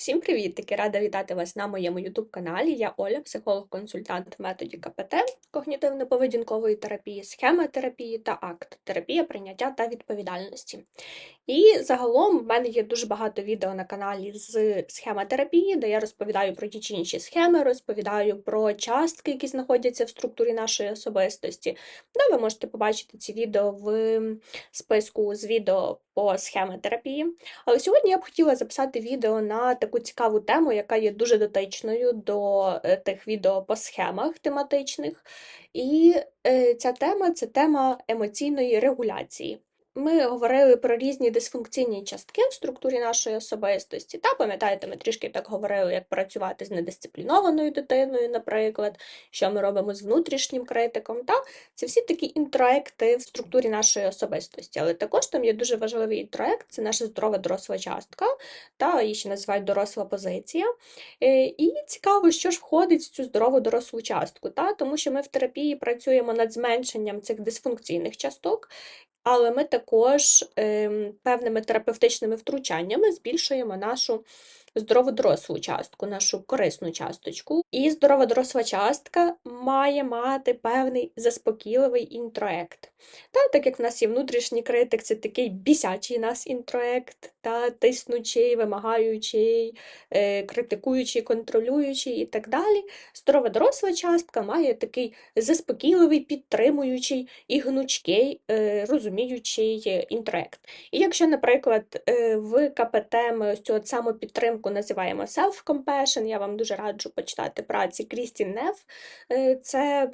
Всім привіт! Таки рада вітати вас на моєму youtube каналі. Я Оля, психолог-консультант в методі КПТ, когнітивно-поведінкової терапії, схемотерапії та акт, терапія прийняття та відповідальності. І загалом в мене є дуже багато відео на каналі з схемотерапії, де я розповідаю про ті чи інші схеми, розповідаю про частки, які знаходяться в структурі нашої особистості. Де ви можете побачити ці відео в списку з відео по схемотерапії. Але сьогодні я б хотіла записати відео на таку цікаву тему, яка є дуже дотичною до е, тих відео по схемах тематичних. І е, ця тема це тема емоційної регуляції. Ми говорили про різні дисфункційні частки в структурі нашої особистості. Та пам'ятаєте, ми трішки так говорили, як працювати з недисциплінованою дитиною, наприклад, що ми робимо з внутрішнім критиком. Та Це всі такі інтроекти в структурі нашої особистості. Але також там є дуже важливий інтроект це наша здорова доросла частка, та її ще називають доросла позиція. Е, і цікаво, що ж входить в цю здорову дорослу частку, та? тому що ми в терапії працюємо над зменшенням цих дисфункційних часток. Але ми також ем, певними терапевтичними втручаннями збільшуємо нашу здорову дорослу частку, нашу корисну часточку. І здорова доросла частка має мати певний заспокійливий інтроект. Та, Так як в нас є внутрішній критик, це такий бісячий нас інтроект, та тиснучий, вимагаючий, е, критикуючий, контролюючий і так далі. Здорова доросла частка має такий заспокійливий, підтримуючий і гнучкий, е, розуміючий інтроект. І якщо, наприклад, е, в КПТ ми ось цю самопідтримку напрямку називаємо self-compassion. Я вам дуже раджу почитати праці Крістін Неф. Е, це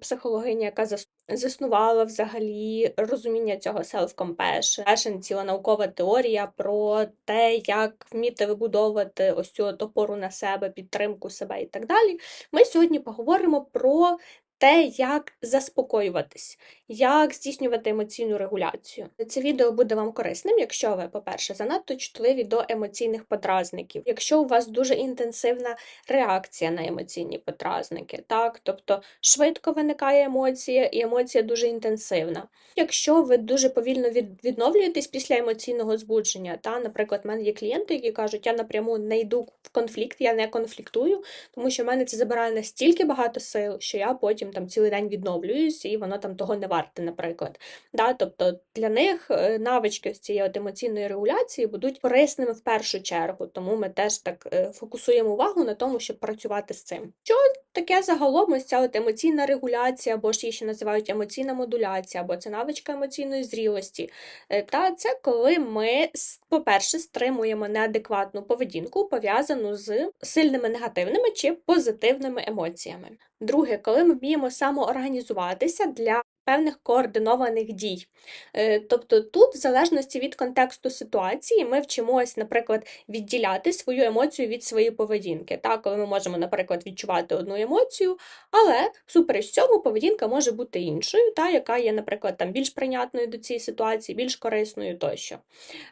психологиня, яка заснувала взагалі розуміння цього self-compassion. Passion – ціла наукова теорія про те, як вміти вибудовувати ось цю опору на себе, підтримку себе і так далі. Ми сьогодні поговоримо про те, як заспокоюватись, як здійснювати емоційну регуляцію. Це відео буде вам корисним, якщо ви, по-перше, занадто чутливі до емоційних подразників, якщо у вас дуже інтенсивна реакція на емоційні подразники, так, тобто швидко виникає емоція, і емоція дуже інтенсивна. Якщо ви дуже повільно відновлюєтесь після емоційного збудження, та, наприклад, в мене є клієнти, які кажуть, я напряму не йду в конфлікт, я не конфліктую, тому що в мене це забирає настільки багато сил, що я потім там цілий день відновлююсь, і воно там того не варте, наприклад. Да? Тобто для них е, навички з цієї от емоційної регуляції будуть корисними в першу чергу, тому ми теж так е, фокусуємо увагу на тому, щоб працювати з цим. Що таке загалом ось ця от емоційна регуляція, або ж її ще називають емоційна модуляція, або це навичка емоційної зрілості. Е, та це коли ми, по-перше, стримуємо неадекватну поведінку, пов'язану з сильними негативними чи позитивними емоціями. Друге, коли ми вміємо самоорганізуватися для певних координованих дій. Е, тобто тут, в залежності від контексту ситуації, ми вчимось, наприклад, відділяти свою емоцію від своєї поведінки. Так, Коли ми можемо, наприклад, відчувати одну емоцію, але всупереч цьому поведінка може бути іншою, та, яка є, наприклад, там більш прийнятною до цієї ситуації, більш корисною тощо.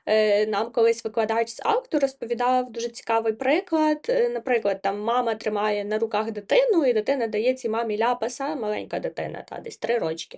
Е, нам колись викладач з акту розповідав дуже цікавий приклад. Е, наприклад, там мама тримає на руках дитину, і дитина дає цій мамі ляпаса, маленька дитина, та десь три рочки.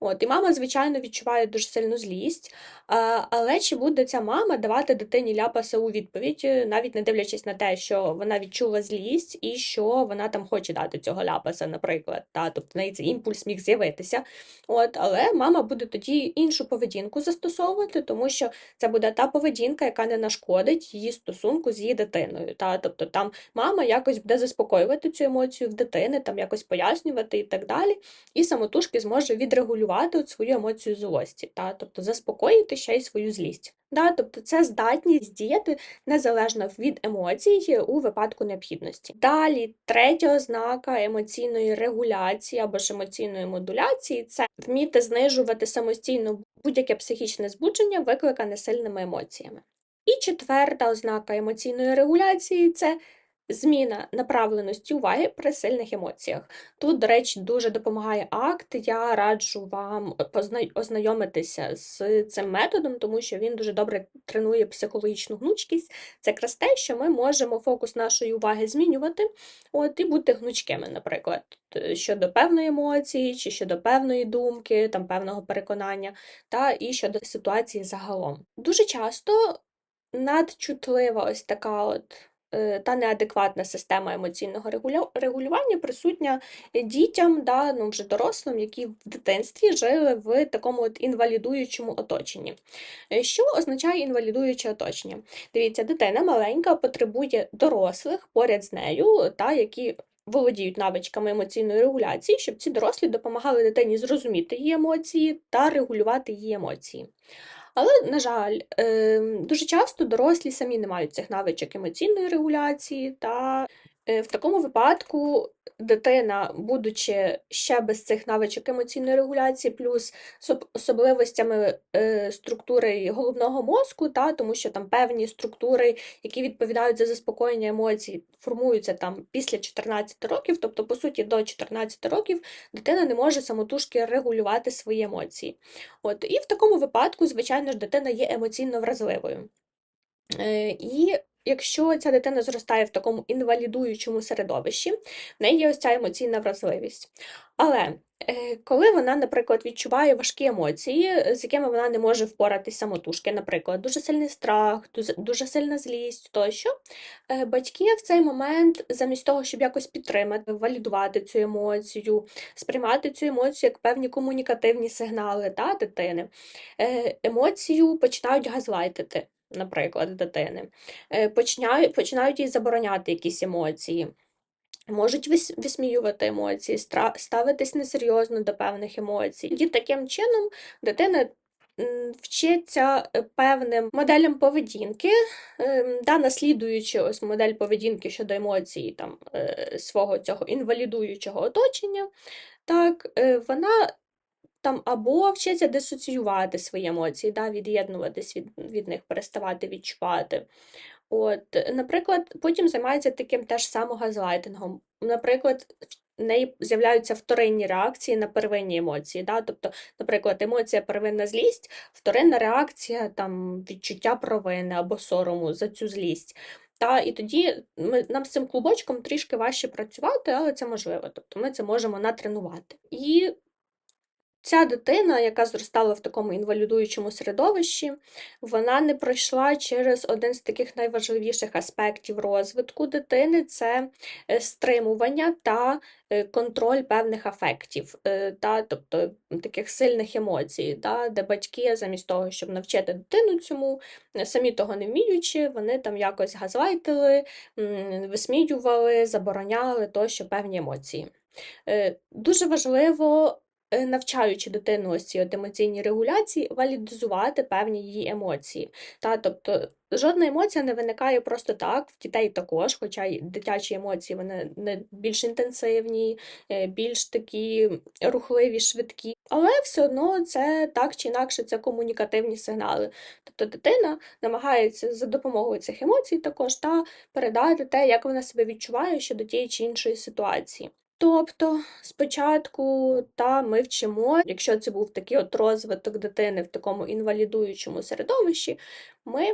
От, І мама, звичайно, відчуває дуже сильну злість, але чи буде ця мама давати дитині ляпаса у відповідь, е, навіть не дивлячись на те, що вона відчула злість і що вона там хоче дати цього ляпаса, наприклад. Та? Тобто в неї цей імпульс міг з'явитися. От, Але мама буде тоді іншу поведінку застосовувати, тому що це буде та поведінка, яка не нашкодить її стосунку з її дитиною. Та? Тобто там мама якось буде заспокоювати цю емоцію в дитини, там якось пояснювати і так далі, і самотужки зможе відрегулювати контролювати от свою емоцію злості, та? тобто заспокоїти ще й свою злість. Да, Тобто це здатність діяти незалежно від емоцій у випадку необхідності. Далі, третя ознака емоційної регуляції або ж емоційної модуляції це вміти знижувати самостійно будь-яке психічне збудження, викликане сильними емоціями. І четверта ознака емоційної регуляції це Зміна направленості уваги при сильних емоціях. Тут, до речі, дуже допомагає акт. Я раджу вам ознайомитися з цим методом, тому що він дуже добре тренує психологічну гнучкість. Це якраз те, що ми можемо фокус нашої уваги змінювати от, і бути гнучкими, наприклад, щодо певної емоції, чи щодо певної думки, там певного переконання, та і щодо ситуації загалом. Дуже часто надчутлива ось така от та неадекватна система емоційного регулювання присутня дітям, да, ну, вже дорослим, які в дитинстві жили в такому от інвалідуючому оточенні. Е, Що означає інвалідуюче оточення? Дивіться, дитина маленька потребує дорослих поряд з нею, та, які володіють навичками емоційної регуляції, щоб ці дорослі допомагали дитині зрозуміти її емоції та регулювати її емоції. Але, на жаль, ем, дуже часто дорослі самі не мають цих навичок емоційної регуляції, та е, в такому випадку дитина, будучи ще без цих навичок емоційної регуляції, плюс з особливостями е, структури головного мозку, та, тому що там певні структури, які відповідають за заспокоєння емоцій, формуються там після 14 років, тобто, по суті, до 14 років дитина не може самотужки регулювати свої емоції. От, і в такому випадку, звичайно ж, дитина є емоційно вразливою. Е, І якщо ця дитина зростає в такому інвалідуючому середовищі, в неї є ось ця емоційна вразливість. Але е, коли вона, наприклад, відчуває важкі емоції, з якими вона не може впоратись самотужки, наприклад, дуже сильний страх, дуже, дуже сильна злість тощо, е, батьки в цей момент, замість того, щоб якось підтримати, валідувати цю емоцію, сприймати цю емоцію як певні комунікативні сигнали та, дитини, е, емоцію починають газлайтити, наприклад, дитини, Е, починають, їй забороняти якісь емоції. Можуть висміювати емоції, ставитись несерйозно до певних емоцій. І таким чином дитина вчиться е, певним моделям поведінки, ем, да, наслідуючи ось модель поведінки щодо емоцій там, е, свого цього інвалідуючого оточення, так, вона там або вчиться дисоціювати свої емоції, да, від'єднуватись від, від них, переставати відчувати. От, наприклад, потім займається таким теж самогазлайтингом. Наприклад, в неї з'являються вторинні реакції на первинні емоції. Да? Тобто, наприклад, емоція первинна злість, вторинна реакція там, відчуття провини або сорому за цю злість. Та, і тоді ми, нам з цим клубочком трішки важче працювати, але це можливо. Тобто ми це можемо натренувати. І Ця дитина, яка зростала в такому інвалідуючому середовищі, вона не пройшла через один з таких найважливіших аспектів розвитку дитини це е, стримування та е, контроль певних афектів, е, та, тобто таких сильних емоцій, та, де батьки, замість того, щоб навчити дитину цьому, самі того не вміючи, вони там якось газлайтили, висміювали, забороняли тощо певні емоції. Дуже важливо навчаючи дитину ось цій от емоційній регуляції, валідизувати певні її емоції. Та, тобто жодна емоція не виникає просто так, в дітей також, хоча й дитячі емоції вони не більш інтенсивні, е, більш такі рухливі, швидкі. Але все одно це так чи інакше це комунікативні сигнали. Тобто дитина намагається за допомогою цих емоцій також та передати те, як вона себе відчуває щодо тієї чи іншої ситуації. Тобто спочатку та ми вчимо, якщо це був такий от розвиток дитини в такому інвалідуючому середовищі, ми,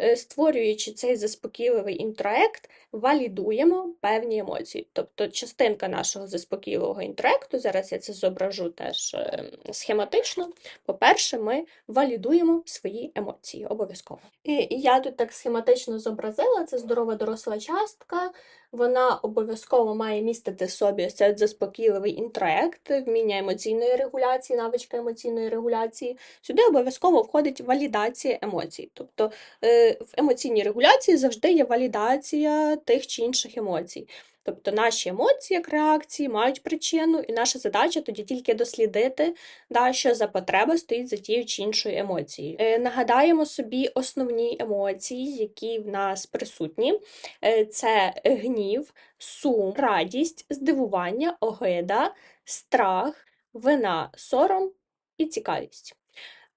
е, створюючи цей заспокійливий інтроект, валідуємо певні емоції. Тобто частинка нашого заспокійливого інтроекту, зараз я це зображу теж е, схематично. По-перше, ми валідуємо свої емоції обов'язково. І я тут так схематично зобразила, це здорова доросла частка. Вона обов'язково має містити в собі цей заспокійливий інтроект, вміння емоційної регуляції, навичка емоційної регуляції. Сюди обов'язково входить валідація емоцій. Тобто е, в емоційній регуляції завжди є валідація тих чи інших емоцій. Тобто наші емоції, як реакції, мають причину, і наша задача тоді тільки дослідити, да, що за потреба стоїть за тією чи іншою емоцією. Е, нагадаємо собі основні емоції, які в нас присутні. Е, Це гнів, сум, радість, здивування, огида, страх, вина, сором і цікавість.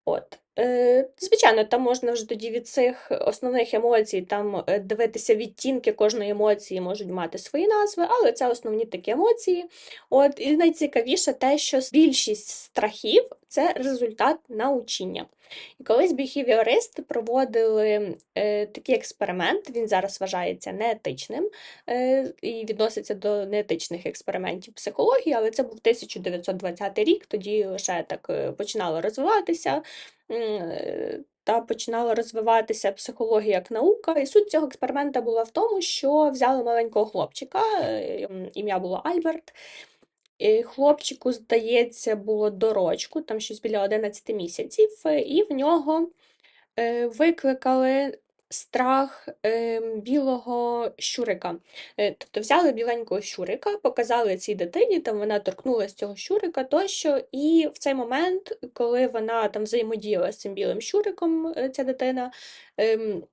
От. Е, Звичайно, там можна вже тоді від цих основних емоцій там е, дивитися відтінки кожної емоції можуть мати свої назви, але це основні такі емоції. От, і найцікавіше те, що більшість страхів це результат научення. І колись біхівіористи проводили е, такий експеримент, він зараз вважається неетичним е, і відноситься до неетичних експериментів психології, але це був 1920 рік, тоді лише так е, починало розвиватися. Е, та починала розвиватися психологія як наука. І суть цього експеримента була в тому, що взяли маленького хлопчика, е, ім'я було Альберт. І Хлопчику, здається, було до рочку, там щось біля 11 місяців, і в нього е, викликали страх е, білого щурика. Е, Тобто взяли біленького щурика, показали цій дитині, там вона торкнулася цього щурика тощо, і в цей момент, коли вона там взаємодіяла з цим білим щуриком, е, ця дитина. ем,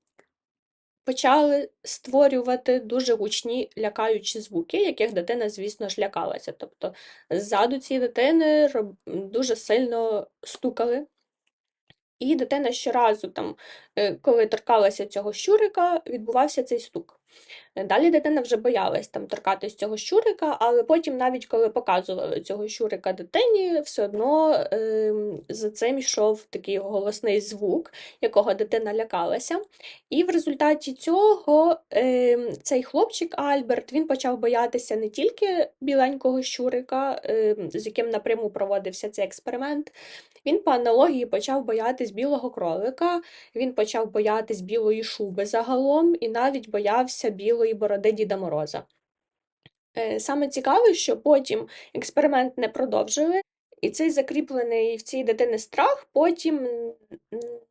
Почали створювати дуже гучні лякаючі звуки, яких дитина, звісно ж, лякалася. Тобто ззаду цієї дитини дуже сильно стукали. І дитина щоразу, там, е, коли торкалася цього щурика, відбувався цей стук. Е, Далі дитина вже боялась там торкатись цього щурика, але потім, навіть коли показували цього щурика дитині, все одно ем, за цим йшов такий голосний звук, якого дитина лякалася. І в результаті цього ем, цей хлопчик Альберт він почав боятися не тільки біленького щурика, ем, з яким напряму проводився цей експеримент. Він по аналогії почав боятись білого кролика, він почав боятись білої шуби загалом і навіть боявся білої бороди Діда Мороза. Е, Саме цікаве, що потім експеримент не продовжили, і цей закріплений в цій дитини страх потім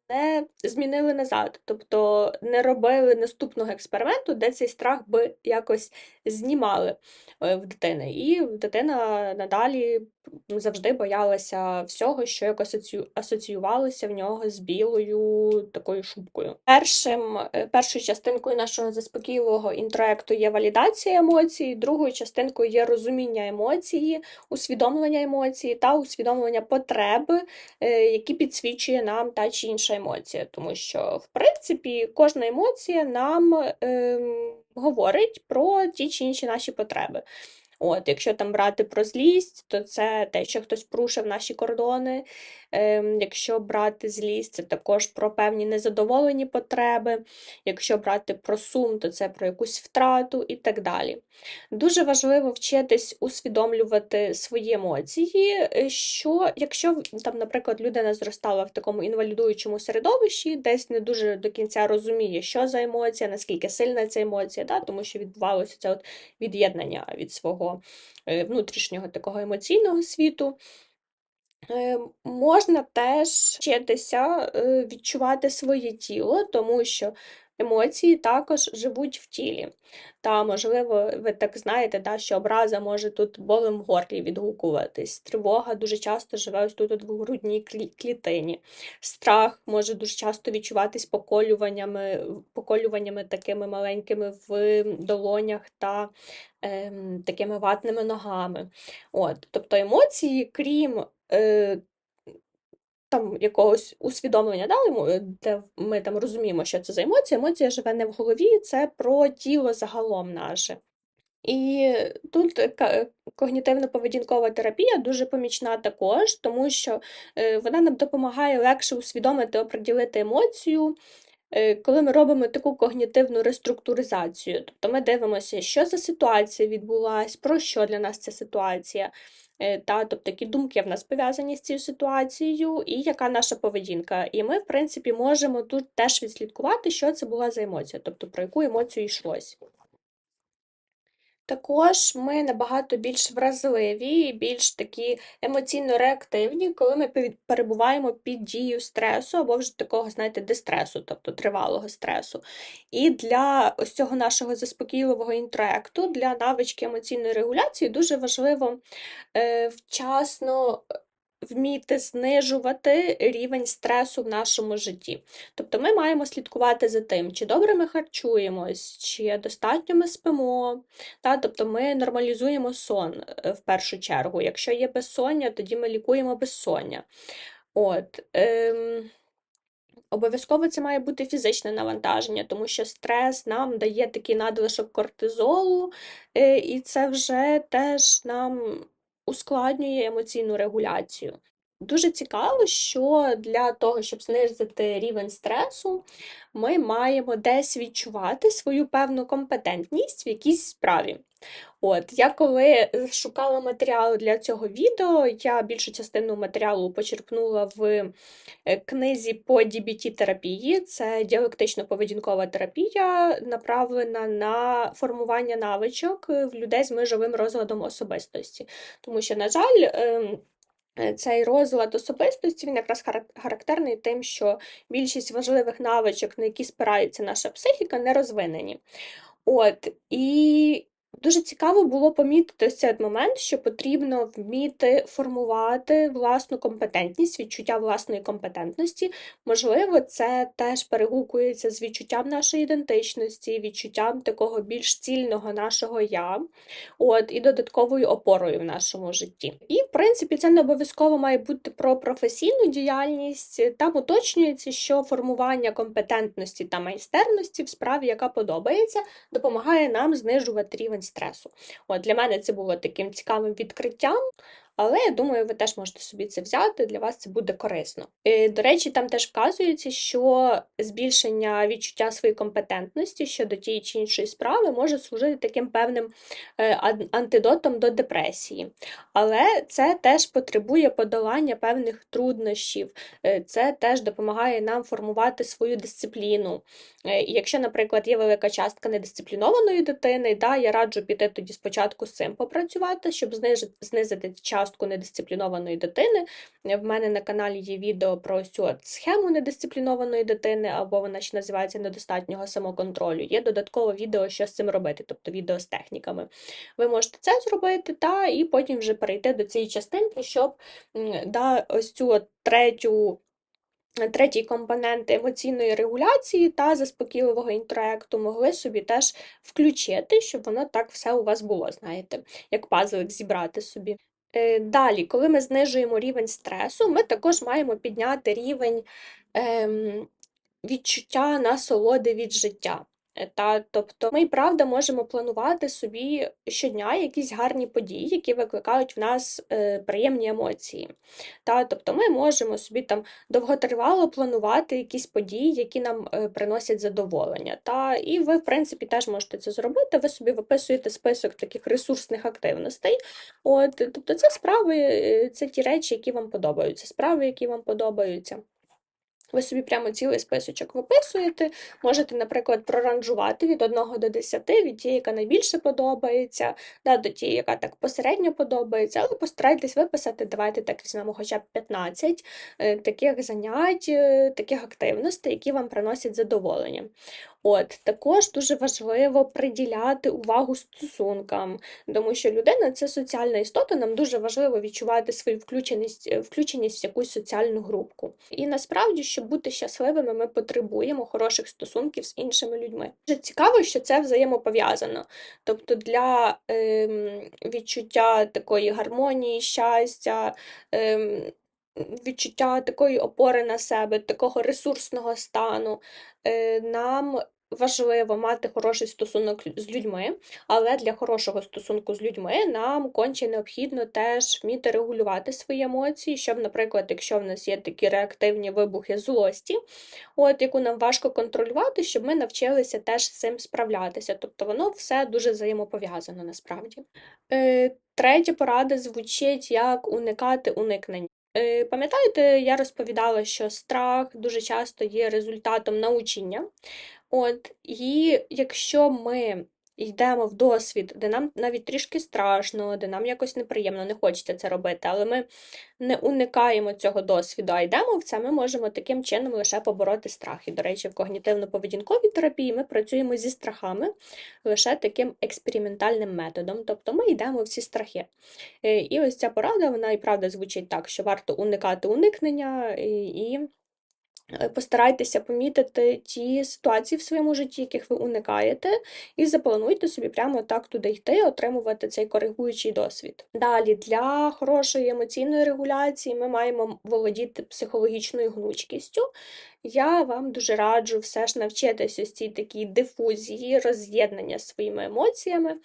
не змінили назад. Тобто не робили наступного експерименту, де цей страх би якось знімали е, в дитини. І дитина надалі завжди боялася всього, що якось асоціювалося в нього з білою такою шубкою. Першим, е, першою частинкою нашого заспокійливого інтроекту є валідація емоцій, другою частинкою є розуміння емоції, усвідомлення емоції та усвідомлення потреби, е, які підсвічує нам та чи інша емоція. Тому що, в принципі, кожна емоція нам ем, говорить про ті чи інші наші потреби. От, якщо там брати про злість, то це те, що хтось порушив наші кордони. Ем, якщо брати злість, це також про певні незадоволені потреби. Якщо брати про сум, то це про якусь втрату і так далі. Дуже важливо вчитись усвідомлювати свої емоції, е, що якщо, там, наприклад, людина зростала в такому інвалідуючому середовищі, десь не дуже до кінця розуміє, що за емоція, наскільки сильна ця емоція, да, тому що відбувалося це от від'єднання від свого е, внутрішнього такого емоційного світу. Е, Можна теж вчитися е, відчувати своє тіло, тому що емоції також живуть в тілі. Та, можливо, ви так знаєте, да, що образа може тут болем в горлі відгукуватись. Тривога дуже часто живе ось тут в грудній клітині. Страх може дуже часто відчуватись поколюваннями, поколюваннями такими маленькими в долонях та ем, такими ватними ногами. От, тобто емоції, крім е, там якогось усвідомлення дали, йому, де ми там розуміємо, що це за емоція. Емоція живе не в голові, це про тіло загалом наше. І тут когнітивно-поведінкова терапія дуже помічна також, тому що е, вона нам допомагає легше усвідомити, оприділити емоцію, коли ми робимо таку когнітивну реструктуризацію. Тобто ми дивимося, що за ситуація відбулась, про що для нас ця ситуація, е, та, тобто які думки в нас пов'язані з цією ситуацією, і яка наша поведінка. І ми, в принципі, можемо тут теж відслідкувати, що це була за емоція, тобто про яку емоцію йшлось. Також ми набагато більш вразливі і більш такі емоційно реактивні, коли ми перебуваємо під дією стресу або вже такого, знаєте, дистресу, тобто тривалого стресу. І для ось цього нашого заспокійливого інтроекту, для навички емоційної регуляції дуже важливо е, вчасно вміти знижувати рівень стресу в нашому житті. Тобто ми маємо слідкувати за тим, чи добре ми харчуємось, чи достатньо ми спимо. Та? Тобто ми нормалізуємо сон е, в першу чергу. Якщо є безсоння, тоді ми лікуємо безсоння. От, ем, Обов'язково це має бути фізичне навантаження, тому що стрес нам дає такий надлишок кортизолу, е, і це вже теж нам ускладнює емоційну регуляцію. Дуже цікаво, що для того, щоб знизити рівень стресу, ми маємо десь відчувати свою певну компетентність в якійсь справі. От, я коли шукала матеріал для цього відео, я більшу частину матеріалу почерпнула в е, книзі по DBT-терапії. Це діалектично-поведінкова терапія, направлена на формування навичок в людей з межовим розладом особистості. Тому що, на жаль, ем, Е, цей розлад особистості він якраз характерний тим, що більшість важливих навичок, на які спирається наша психіка, не розвинені. От, І Дуже цікаво було помітити цей момент, що потрібно вміти формувати власну компетентність, відчуття власної компетентності. Можливо, це теж перегукується з відчуттям нашої ідентичності, відчуттям такого більш цільного нашого я, от, і додатковою опорою в нашому житті. І, в принципі, це не обов'язково має бути про професійну діяльність. Там уточнюється, що формування компетентності та майстерності в справі, яка подобається, допомагає нам знижувати рівень стресу. От Для мене це було таким цікавим відкриттям. Але я думаю, ви теж можете собі це взяти, для вас це буде корисно. І, До речі, там теж вказується, що збільшення відчуття своєї компетентності щодо тієї чи іншої справи може служити таким певним е, антидотом до депресії. Але це теж потребує подолання певних труднощів, е, це теж допомагає нам формувати свою дисципліну. Е, і Якщо, наприклад, є велика частка недисциплінованої дитини, да, я раджу піти тоді спочатку з цим попрацювати, щоб знизити час частку недисциплінованої дитини. В мене на каналі є відео про цю схему недисциплінованої дитини, або вона ще називається недостатнього самоконтролю. Є додаткове відео, що з цим робити, тобто відео з техніками. Ви можете це зробити, та і потім вже перейти до цієї частинки, щоб да, ось цю третю. Третій компонент емоційної регуляції та заспокійливого інтроекту могли собі теж включити, щоб воно так все у вас було, знаєте, як пазлик зібрати собі. Е, далі, коли ми знижуємо рівень стресу, ми також маємо підняти рівень ем, відчуття насолоди від життя. Е, та, Тобто ми і правда можемо планувати собі щодня якісь гарні події, які викликають в нас е, приємні емоції. Та, Тобто ми можемо собі там довготривало планувати якісь події, які нам е, приносять задоволення. Та, І ви, в принципі, теж можете це зробити. Ви собі виписуєте список таких ресурсних активностей. От, Тобто це справи, е, це ті речі, які вам подобаються, справи, які вам подобаються. Ви собі прямо цілий списочок виписуєте, можете, наприклад, проранжувати від 1 до 10, від тієї, яка найбільше подобається, да, до тієї, яка так посередньо подобається, але постарайтесь виписати, давайте так візьмемо хоча б 15 е, таких занять, е, таких активностей, які вам приносять задоволення. От Також дуже важливо приділяти увагу стосункам, тому що людина це соціальна істота, нам дуже важливо відчувати свою включеність е, включеність в якусь соціальну групку. І насправді, щоб бути щасливими, ми потребуємо хороших стосунків з іншими людьми. Дуже цікаво, що це взаємопов'язано. Тобто для ем, відчуття такої гармонії, щастя. Ем, Відчуття такої опори на себе, такого ресурсного стану, е, нам важливо мати хороший стосунок з людьми, але для хорошого стосунку з людьми нам конче необхідно теж вміти регулювати свої емоції, щоб, наприклад, якщо в нас є такі реактивні вибухи злості, от яку нам важко контролювати, щоб ми навчилися теж з цим справлятися. Тобто воно все дуже взаємопов'язано насправді. Е, Третя порада звучить як уникати уникнення. Е, пам'ятаєте, я розповідала, що страх дуже часто є результатом научення. От, І якщо ми йдемо в досвід, де нам навіть трішки страшно, де нам якось неприємно, не хочеться це робити, але ми не уникаємо цього досвіду, а йдемо в це, ми можемо таким чином лише побороти страх. І, до речі, в когнітивно-поведінковій терапії ми працюємо зі страхами лише таким експериментальним методом, тобто ми йдемо в ці страхи. Е, і ось ця порада, вона і правда звучить так, що варто уникати уникнення і. Е, постарайтеся помітити ті ситуації в своєму житті, яких ви уникаєте, і заплануйте собі прямо так туди йти, отримувати цей коригуючий досвід. Далі, для хорошої емоційної регуляції ми маємо володіти психологічною гнучкістю. Я вам дуже раджу все ж навчитися ось цій такій дифузії, роз'єднання своїми емоціями.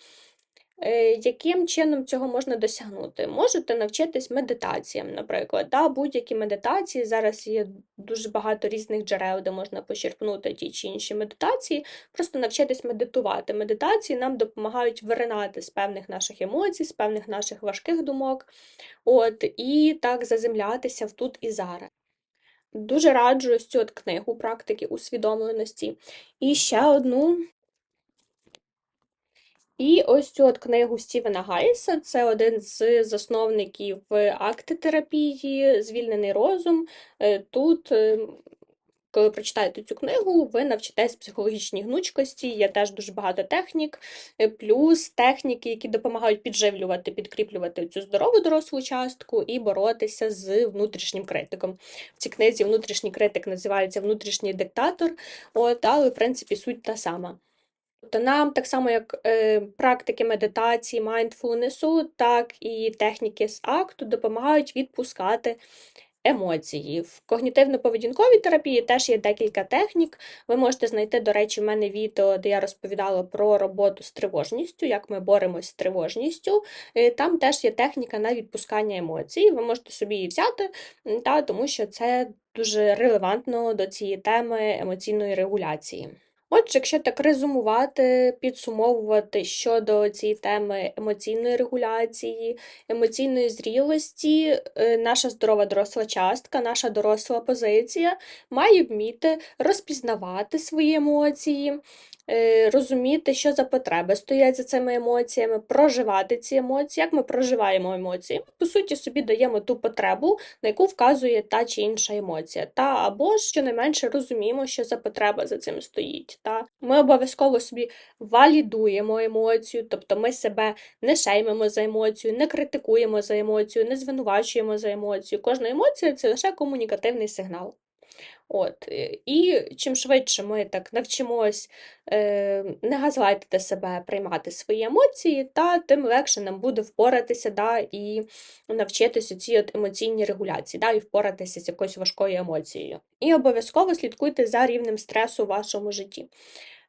Е, Яким чином цього можна досягнути? Можете навчитись медитаціям, наприклад. Да, Будь-які медитації. Зараз є дуже багато різних джерел, де можна почерпнути ті чи інші медитації. Просто навчитись медитувати. Медитації нам допомагають виринати з певних наших емоцій, з певних наших важких думок. От, І так заземлятися в тут і зараз. Дуже раджу ось цю от книгу практики усвідомленості. І ще одну. І ось цю от книгу Стівена Гайса, це один з засновників актитерапії, Звільнений розум. Е, Тут, е, коли прочитаєте цю книгу, ви навчитесь психологічній гнучкості, є теж дуже багато технік, е, плюс техніки, які допомагають підживлювати, підкріплювати цю здорову дорослу частку і боротися з внутрішнім критиком. В цій книзі внутрішній критик називається внутрішній диктатор, от, але в принципі суть та сама. Тобто нам так само, як е, практики медитації, майндфулнесу, так і техніки з акту допомагають відпускати емоції. В когнітивно-поведінковій терапії теж є декілька технік. Ви можете знайти, до речі, в мене відео, де я розповідала про роботу з тривожністю, як ми боремось з тривожністю. Е, Там теж є техніка на відпускання емоцій. Ви можете собі її взяти, та, тому що це дуже релевантно до цієї теми емоційної регуляції. Отже, якщо так резумувати, підсумовувати щодо цієї теми емоційної регуляції, емоційної зрілості, е, наша здорова доросла частка, наша доросла позиція має вміти розпізнавати свої емоції, розуміти, що за потреби стоять за цими емоціями, проживати ці емоції. Як ми проживаємо емоції? Ми, по суті, собі даємо ту потребу, на яку вказує та чи інша емоція. Та або щонайменше розуміємо, що за потреба за цим стоїть. Та Ми обов'язково собі валідуємо емоцію, тобто ми себе не шеймимо за емоцію, не критикуємо за емоцію, не звинувачуємо за емоцію. Кожна емоція це лише комунікативний сигнал. От. е, І чим швидше ми так навчимось е, не газлайтити себе, приймати свої емоції, та тим легше нам буде впоратися да, і навчитися цій от емоційній регуляції, да, і впоратися з якоюсь важкою емоцією. І обов'язково слідкуйте за рівнем стресу в вашому житті.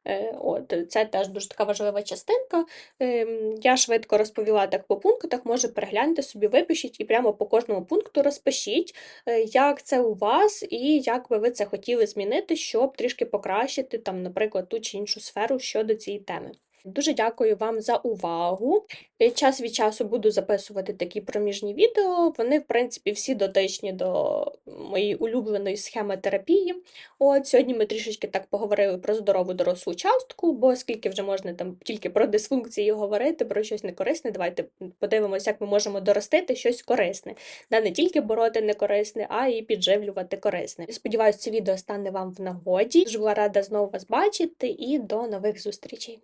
Е, От, це теж дуже така важлива частинка. Ем, Я швидко розповіла так по пунктах, може перегляньте собі, випишіть і прямо по кожному пункту розпишіть, е, як це у вас і як би ви це хотіли змінити, щоб трішки покращити, там, наприклад, ту чи іншу сферу щодо цієї теми. Дуже дякую вам за увагу. Час від часу буду записувати такі проміжні відео. Вони, в принципі, всі дотичні до моєї улюбленої схеми терапії. От сьогодні ми трішечки так поговорили про здорову дорослу частку, бо скільки вже можна там тільки про дисфункції говорити, про щось некорисне. Давайте подивимося, як ми можемо доростити щось корисне. Да, не тільки бороти некорисне, а і підживлювати корисне. Сподіваюсь, це відео стане вам в нагоді. Дуже була рада знову вас бачити і до нових зустрічей.